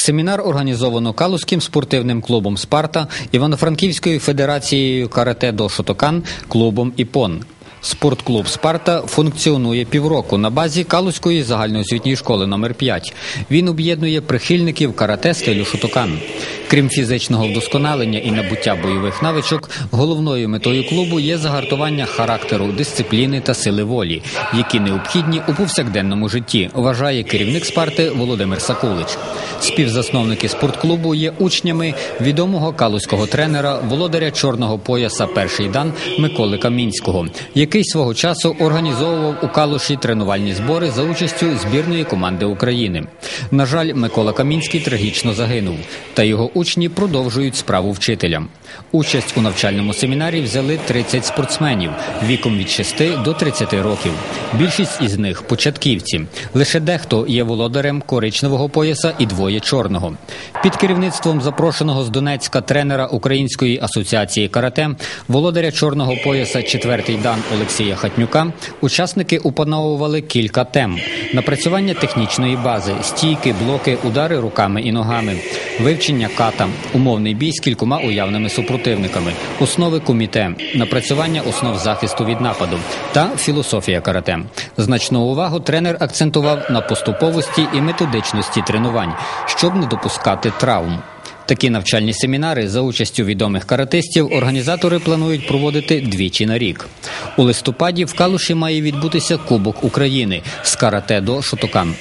Семінар організовано Калузьким спортивним клубом Спарта, Івано-Франківською федерацією карате до Шотокан, клубом Іпон. Спортклуб Спарта функціонує півроку на базі Калузької загальноосвітньої школи номер 5 Він об'єднує прихильників карате стилю Шотокан. Крім фізичного вдосконалення і набуття бойових навичок, головною метою клубу є загартування характеру, дисципліни та сили волі, які необхідні у повсякденному житті, вважає керівник Спарти Володимир Сакулич. Співзасновники спортклубу є учнями відомого калузького тренера, володаря чорного пояса Перший дан Миколи Камінського, який свого часу організовував у Калуші тренувальні збори за участю збірної команди України. На жаль, Микола Камінський трагічно загинув, та його учні продовжують справу вчителя. Участь у навчальному семінарі взяли 30 спортсменів віком від 6 до 30 років. Більшість із них початківці. Лише дехто є володарем коричневого пояса і двоє чорного. Під керівництвом запрошеного з Донецька тренера Української асоціації карате, володаря чорного пояса четвертий дан Олексія Хатнюка, учасники опановували кілька тем: напрацювання технічної бази, стійки, блоки, удари руками і ногами, вивчення ката, умовний бій з кількома уявними супротивниками, основи куміте, напрацювання основ захисту від нападу та філософія карате. Значну увагу тренер акцентував на поступовості і методичності тренувань, щоб не допускати травм. Такі навчальні семінари за участю відомих каратистів організатори планують проводити двічі на рік. У листопаді в Калуші має відбутися Кубок України з карате до Шотокан.